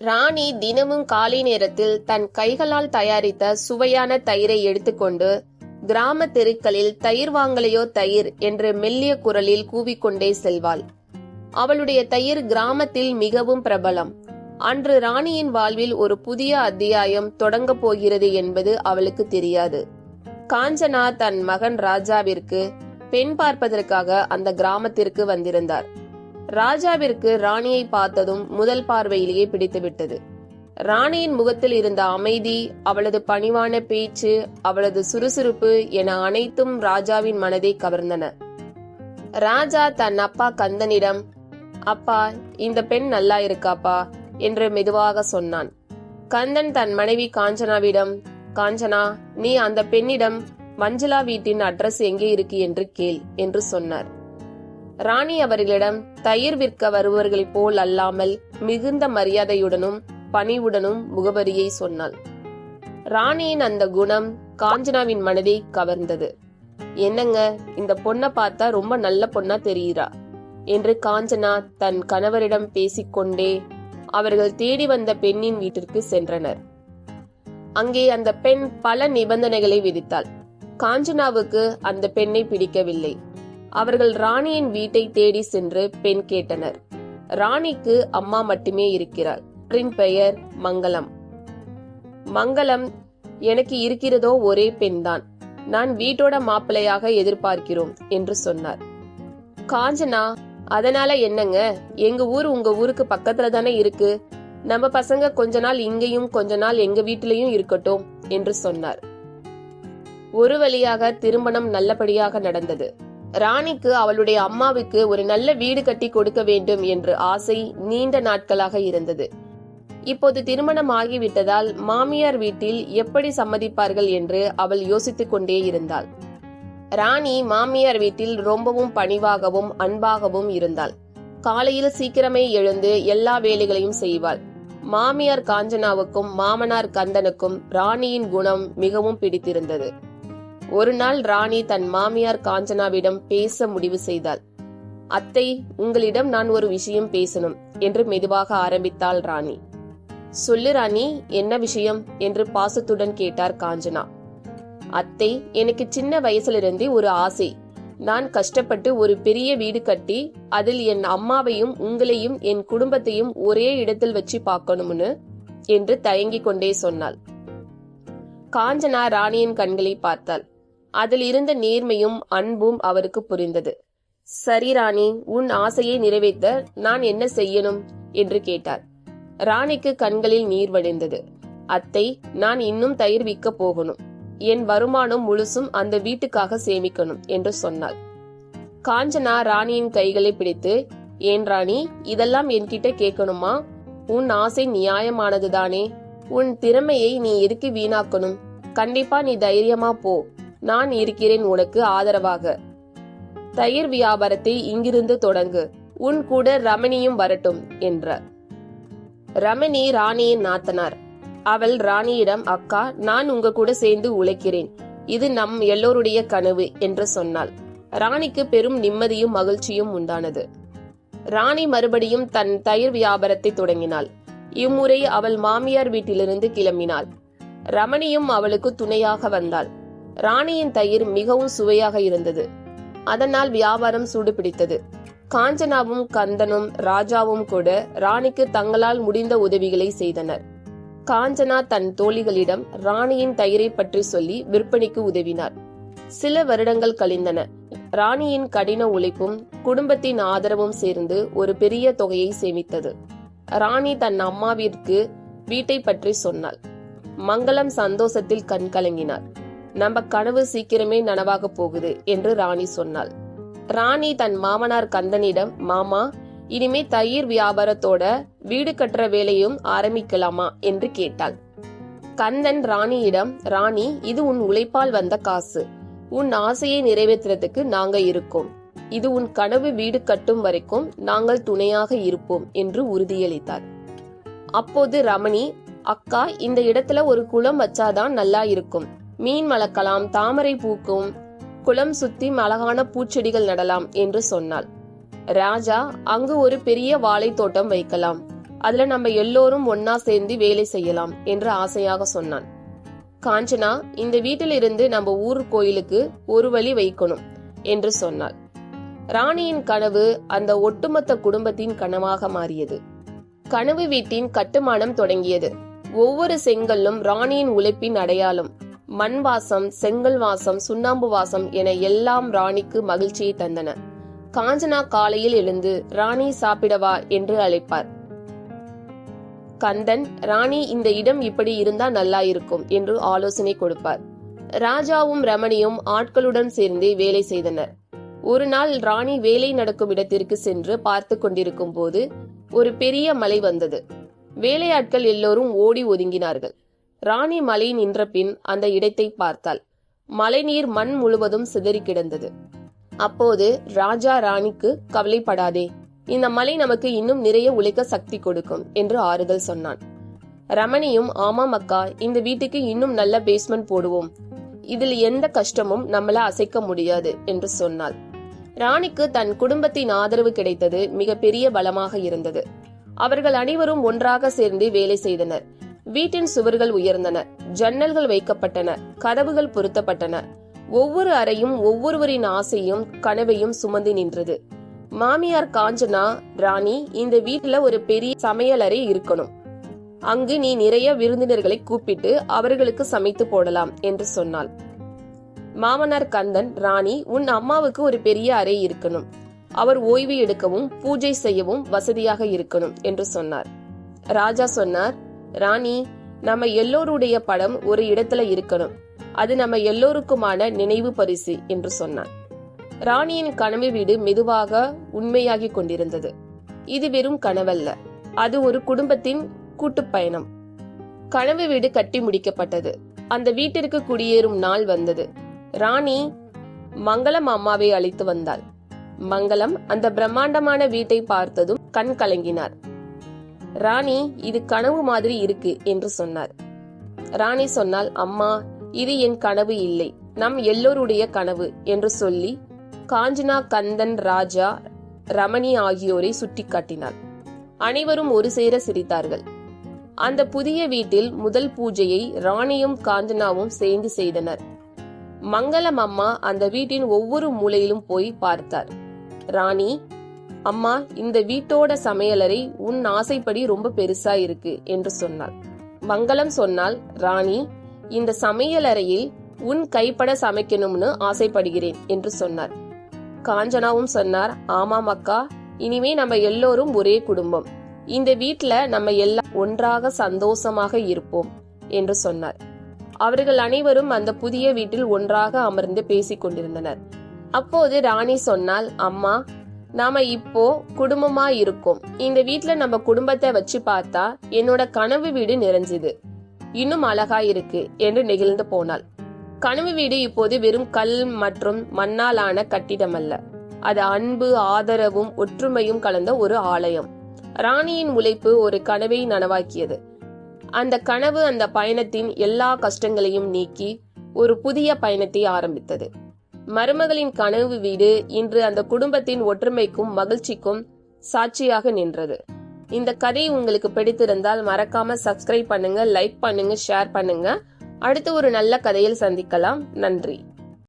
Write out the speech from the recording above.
ராணி தினமும் காலை நேரத்தில் தன் கைகளால் தயாரித்த சுவையான தயிரை எடுத்துக்கொண்டு கிராம தெருக்களில் தயிர் வாங்கலையோ தயிர் என்று மெல்லிய குரலில் கூவிக்கொண்டே செல்வாள். அவளுடைய தயிர் கிராமத்தில் மிகவும் பிரபலம். அன்று ராணியின் வாழ்வில் ஒரு புதிய அத்தியாயம் தொடங்கப் போகிறது என்பது அவளுக்கு தெரியாது. காஞ்சனா தன் மகன் ராஜாவிற்கு பெண் பார்ப்பதற்காக அந்த கிராமத்திற்கு வந்திருந்தார். ராஜாவிற்கு ராணியை பார்த்ததும் முதல் பார்வையிலேயே பிடித்துவிட்டது. ராணியின் முகத்தில் இருந்த அமைதி அவளது பணிவான பேச்சு அவளது சுறுசுறுப்பு என அனைத்தும் ராஜாவின் மனதை கவர்ந்தன. ராஜா தன் அப்பா கந்தனிடம் அப்பா இந்த பெண் நல்லா இருக்காப்பா? என்று மெதுவாக சொன்னான். கந்தன் தன் மனைவி காஞ்சனாவிடம் காஞ்சனா நீ அந்த பெண்ணிடம் மஞ்சளா வீட்டின் அட்ரஸ் எங்கே இருக்கு? என்று கேள் என்று சொன்னார். ராணி அவர்களிடம் தயிர் விற்க வருபவர்களைப் போல் அல்லாமல் மிகுந்த மரியாதையுடனும் பணிவுடனும் முகவரியை சொன்னாள். ராணியின் அந்த குணம் காஞ்சனாவின் மனதை கவர்ந்தது. என்னங்க இந்த பொண்ண பார்த்தா ரொம்ப நல்ல பொண்ணா தெரியுறா? என்று காஞ்சனா தன் கணவரிடம் பேசிக்கொண்டே அவர்கள் தேடி வந்த பெண்ணின் வீட்டிற்கு சென்றனர். அங்கே அந்த பெண் பல நிபந்தனைகளை விதித்தாள். காஞ்சனாவுக்கு அந்த பெண்ணை பிடிக்கவில்லை. அவர்கள் ராணியின் வீட்டை தேடி சென்று பெண் கேட்டனர். ராணிக்கு அம்மா மட்டுமே இருக்கிறார். அவரின் பெயர் மங்களம். மங்களம் எனக்கு இருக்கிறதோ ஒரே பெண்தான். நான் வீட்டோட மாப்பிள்ளையாக எதிர்பார்க்கிறோம் என்று சொன்னார். காஞ்சனா அதனால என்னங்க? எங்க ஊர் உங்க ஊருக்கு பக்கத்துல தானே இருக்கு. நம்ம பசங்க கொஞ்ச நாள் இங்கேயும் கொஞ்ச நாள் எங்க வீட்டிலையும் இருக்கட்டும் என்று சொன்னார். ஒரு வழியாக திருமணம் நல்லபடியாக நடந்தது. ராணிக்கு அவளுடைய அம்மாவுக்கு ஒரு நல்ல வீடு கட்டி கொடுக்க வேண்டும் என்று ஆசை நீண்ட நாட்களாக இருந்தது. இப்போது திருமணம் ஆகிவிட்டதால் மாமியார் வீட்டில் எப்படி சம்மதிப்பார்கள் என்று அவள் யோசித்துக் கொண்டே இருந்தாள். ராணி மாமியார் வீட்டில் ரொம்பவும் பணிவாகவும் அன்பாகவும் இருந்தாள். காலையில் சீக்கிரமே எழுந்து எல்லா வேலைகளையும் செய்வாள். மாமியார் காஞ்சனாவுக்கும் மாமனார் கந்தனுக்கும் ராணியின் குணம் மிகவும் பிடித்திருந்தது. ஒரு நாள் ராணி தன் மாமியார் காஞ்சனாவிடம் பேச முடிவு செய்தாள். அத்தை உங்களிடம் நான் ஒரு விஷயம் பேசணும் என்று மெதுவாக ஆரம்பித்தாள் ராணி. சொல்லு ராணி என்ன விஷயம்? என்று பாசத்துடன் கேட்டார் காஞ்சனா. அத்தை எனக்கு சின்ன வயசுலிருந்தே ஒரு ஆசை. நான் கஷ்டப்பட்டு ஒரு பெரிய வீடு கட்டி அதில் என் அம்மாவையும் உங்களையும் என் குடும்பத்தையும் ஒரே இடத்தில் வச்சு பார்க்கணும்னு என்று தயங்கிக் கொண்டே சொன்னாள். காஞ்சனா ராணியின் கண்களை பார்த்தாள். அதில் இருந்த நேர்மையும் அன்பும் அவருக்கு புரிந்தது. சரி ராணி உன் ஆசையை நிறைவேற்ற நான் என்ன செய்யணும்? என்று கேட்டார். ராணிக்கு கண்களில் நீர் வடிந்தது அத்தை நான் இன்னும் தயிர் விற்க போகணும். என் வருமானம் முழுசும் அந்த வீட்டுக்காக சேமிக்கணும் என்று சொன்னாள். காஞ்சனா ராணியின் கைகளை பிடித்து ஏன் ராணி இதெல்லாம் என்கிட்ட கேட்கணுமா? உன் ஆசை நியாயமானதுதானே. உன் திறமையை நீ எதுக்கு வீணாக்கணும்? கண்டிப்பா நீ தைரியமா போ. நான் இருக்கிறேன் உனக்கு ஆதரவாக. தயிர் வியாபாரத்தை இங்கிருந்து தொடங்கு. உன் கூட ரமணியும் வரட்டும் என்றார். ரமணி ராணியின் நாத்தனார். அவள் ராணியிடம் அக்கா நான் உங்க கூட சேர்ந்து உழைக்கிறேன். இது நம் எல்லோருடைய கனவு என்று சொன்னாள். ராணிக்கு பெரும் நிம்மதியும் மகிழ்ச்சியும் உண்டானது. ராணி மறுபடியும் தன் தயிர் வியாபாரத்தை தொடங்கினாள். இம்முறை அவள் மாமியார் வீட்டிலிருந்து கிளம்பினாள். ரமணியும் அவளுக்கு துணையாக வந்தாள். ராணியின் தயிர் மிகவும் சுவையாக இருந்தது. அதனால் வியாபாரம் சூடுபிடித்தது. காஞ்சனாவும் கந்தனும் ராஜாவும் கூட ராணிக்கு தங்களால் முடிந்த உதவிகளை செய்தனர். காஞ்சனா தன் தோழிகளிடம் ராணியின் தயிரை பற்றி சொல்லி விற்பனைக்கு உதவினார். சில வருடங்கள் கழிந்தன. ராணியின் கடின உழைப்பும் குடும்பத்தின் ஆதரவும் சேர்ந்து ஒரு பெரிய தொகையை சேமித்தது. ராணி தன் அம்மாவிற்கு வீட்டை பற்றி சொன்னாள். மங்களம் சந்தோஷத்தில் கண்கலங்கினார் நம்ம கனவு சீக்கிரமே நனவாக போகுது என்று ராணி சொன்னாள். ராணி தன் மாமனார் கந்தனிடம் மாமா இனிமே தயிர் வியாபாரத்தோட வீடு கட்டுற வேலையும் ஆரம்பிக்கலாமா? என்று கேட்டாள். கந்தன் ராணியிடம் ராணி இது உன் உழைப்பால் வந்த காசு. உன் ஆசையை நிறைவேற்றுறதுக்கு நாங்க இருக்கோம். இது உன் கனவு வீடு கட்டும் வரைக்கும் நாங்கள் துணையாக இருப்போம் என்று உறுதியளித்தார் அப்போது ரமணி அக்கா இந்த இடத்துல ஒரு குளம் வச்சாதான் நல்லா இருக்கும். மீன் வளர்க்கலாம் தாமரை பூக்கும் குளம் சுத்தி அழகான பூச்செடிகள் நடலாம் என்று சொன்னாள். ராஜா அங்கு ஒரு பெரிய வாழை தோட்டம் வைக்கலாம். அதுல நம்ம எல்லோரும் ஒன்னா சேர்ந்து வேலை செய்யலாம் என்று ஆசையாக சொன்னான். காஞ்சனா இந்த வீட்டிலிருந்து நம்ம ஊர் கோயிலுக்கு ஒரு வழி வைக்கணும் என்று சொன்னாள். ராணியின் கனவு அந்த ஒட்டுமொத்த குடும்பத்தின் கனவாக மாறியது. கனவு வீட்டின் கட்டுமானம் தொடங்கியது. ஒவ்வொரு செங்கல்லும் ராணியின் உழைப்பின் அடையாளம் மண் வாசம் செங்கல் வாசம் சுண்ணாம்பு வாசம் என எல்லாம் ராணிக்கு மகிழ்ச்சியை தந்தன. காஞ்சனா காலையில் எழுந்து ராணி சாப்பிடவா என்று அழைப்பார். கந்தன் ராணி இந்த இடம் இப்படி இருந்தா நல்லா இருக்கும் என்று ஆலோசனை கொடுப்பார். ராஜாவும் ரமணியும் ஆட்களுடன் சேர்ந்து வேலை செய்தனர். ஒரு நாள் ராணி வேலை நடக்கும் இடத்திற்கு சென்று பார்த்து கொண்டிருக்கும் போது ஒரு பெரிய மலை வந்தது. வேலையாட்கள் எல்லோரும் ஓடி ஒதுங்கினார்கள். ராணி மலை நின்ற பின் அந்த இடத்தை பார்த்தாள். மழைநீர் மண் முழுவதும் சிதறி கிடந்தது. அப்போது ராஜா ராணிக்கு கவலைப்படாதே. இந்த மலை நமக்கு இன்னும் நிறைய உழைக்க சக்தி கொடுக்கும் என்று ஆறுதல் சொன்னான். ரமணியும் ஆமாம் அக்கா இந்த வீட்டுக்கு இன்னும் நல்ல பேஸ்மெண்ட் போடுவோம். இதில் எந்த கஷ்டமும் நம்மள அசைக்க முடியாது என்று சொன்னாள். ராணிக்கு தன் குடும்பத்தின் ஆதரவு கிடைத்தது மிகப்பெரிய பலமாக இருந்தது. அவர்கள் அனைவரும் ஒன்றாக சேர்ந்து வேலை செய்தனர். வீட்டின் சுவர்கள் உயர்ந்தன ஜன்னல்கள் வைக்கப்பட்டன கதவுகள் பொருத்தப்பட்டன. ஒவ்வொரு அறையும் ஒவ்வொருவரின் ஆசையும் கனவையும் சுமந்து நின்றது. மாமியார் காஞ்சனா ராணி இந்த வீட்டுல ஒரு பெரிய சமையலறை இருக்கணும். அங்கு நீ நிறைய விருந்தினர்களை கூப்பிட்டு அவர்களுக்கு சமைத்து போடலாம் என்று சொன்னாள். மாமனார் கந்தன் ராணி உன் அம்மாவுக்கு ஒரு பெரிய அறை இருக்கணும். அவர் ஓய்வு எடுக்கவும் பூஜை செய்யவும் வசதியாக இருக்கணும் என்று சொன்னார். ராஜா சொன்னார் ராணி நம்ம எல்லோருடைய படம் ஒரு இடத்துல இருக்கணும். அது நம்ம எல்லோருக்குமான நினைவு பரிசு என்று சொன்னார் ராணியின் கனவு வீடு மெதுவாக உண்மையாகி கொண்டிருந்தது. இது வெறும் கனவல்ல அது ஒரு குடும்பத்தின் கூட்டுப்பயணம் கனவு வீடு கட்டி முடிக்கப்பட்டது. அந்த வீட்டிற்கு குடியேறும் நாள் வந்தது. ராணி மங்களம் அம்மாவை அழைத்து வந்தாள். மங்களம் அந்த பிரம்மாண்டமான வீட்டை பார்த்ததும் கண் கலங்கினார். ராணி இது கனவு மாதிரி இருக்கு என்று சொன்னார். ராணி சொன்னால் அம்மா இது என் கனவு இல்லை நம் எல்லோருடைய கனவு என்று சொல்லி காஞ்சனா கந்தன் ராஜா ரமணி ஆகியோரை சுட்டிக்காட்டினாள் அனைவரும் ஒரு சேர சிரித்தார்கள். அந்த புதிய வீட்டில் முதல் பூஜையை ராணியும் காஞ்சனாவும் சேர்ந்து செய்தனர். மங்களம் அம்மா அந்த வீட்டின் ஒவ்வொரு மூலையிலும் போய் பார்த்தார். ராணி அம்மா இந்த வீட்டோட சமையலறை உன் ஆசைப்படி ரொம்ப பெருசா இருக்கு என்று சொன்னாள். மங்களம் சொன்னால் ராணி இந்த சமையலறையில் உன் கைப்பட சமைக்கணும்னு ஆசைப்படுகிறேன் என்று சொன்னார். காஞ்சனாவும் சொன்னார் ஆமாம் அக்கா இனிமே நம்ம எல்லோரும் ஒரே குடும்பம். இந்த வீட்ல நம்ம எல்லாம் ஒன்றாக சந்தோஷமாக இருப்போம் என்று சொன்னார். அவர்கள் அனைவரும் அந்த புதிய வீட்டில் ஒன்றாக அமர்ந்து பேசிக் கொண்டிருந்தனர் அப்போது ராணி சொன்னால் அம்மா நாம இப்போ குடும்பமா இருக்கோம். இந்த வீட்டுல நம்ம குடும்பத்தை வச்சு பார்த்தா என்னோட கனவு வீடு நிறைஞ்சுது. இன்னும் அழகா இருக்கு என்று நெகிழ்ந்து போனாள். கனவு வீடு இப்போது வெறும் கல் மற்றும் மண்ணால் ஆன கட்டிடம் அல்ல. அது அன்பு ஆதரவும் ஒற்றுமையும் கலந்த ஒரு ஆலயம். ராணியின் உழைப்பு ஒரு கனவை நனவாக்கியது. அந்த கனவு அந்த பயணத்தின் எல்லா கஷ்டங்களையும் நீக்கி ஒரு புதிய பயணத்தை ஆரம்பித்தது. மருமகளின் கனவு வீடு இன்று அந்த குடும்பத்தின் ஒற்றுமைக்கும் மகிழ்ச்சிக்கும் சாட்சியாக நின்றது. இந்த கதை உங்களுக்கு பிடித்திருந்தால் மறக்காம சப்ஸ்கிரைப் பண்ணுங்க லைக் பண்ணுங்க ஷேர் பண்ணுங்க. அடுத்து ஒரு நல்ல கதையில் சந்திக்கலாம். நன்றி.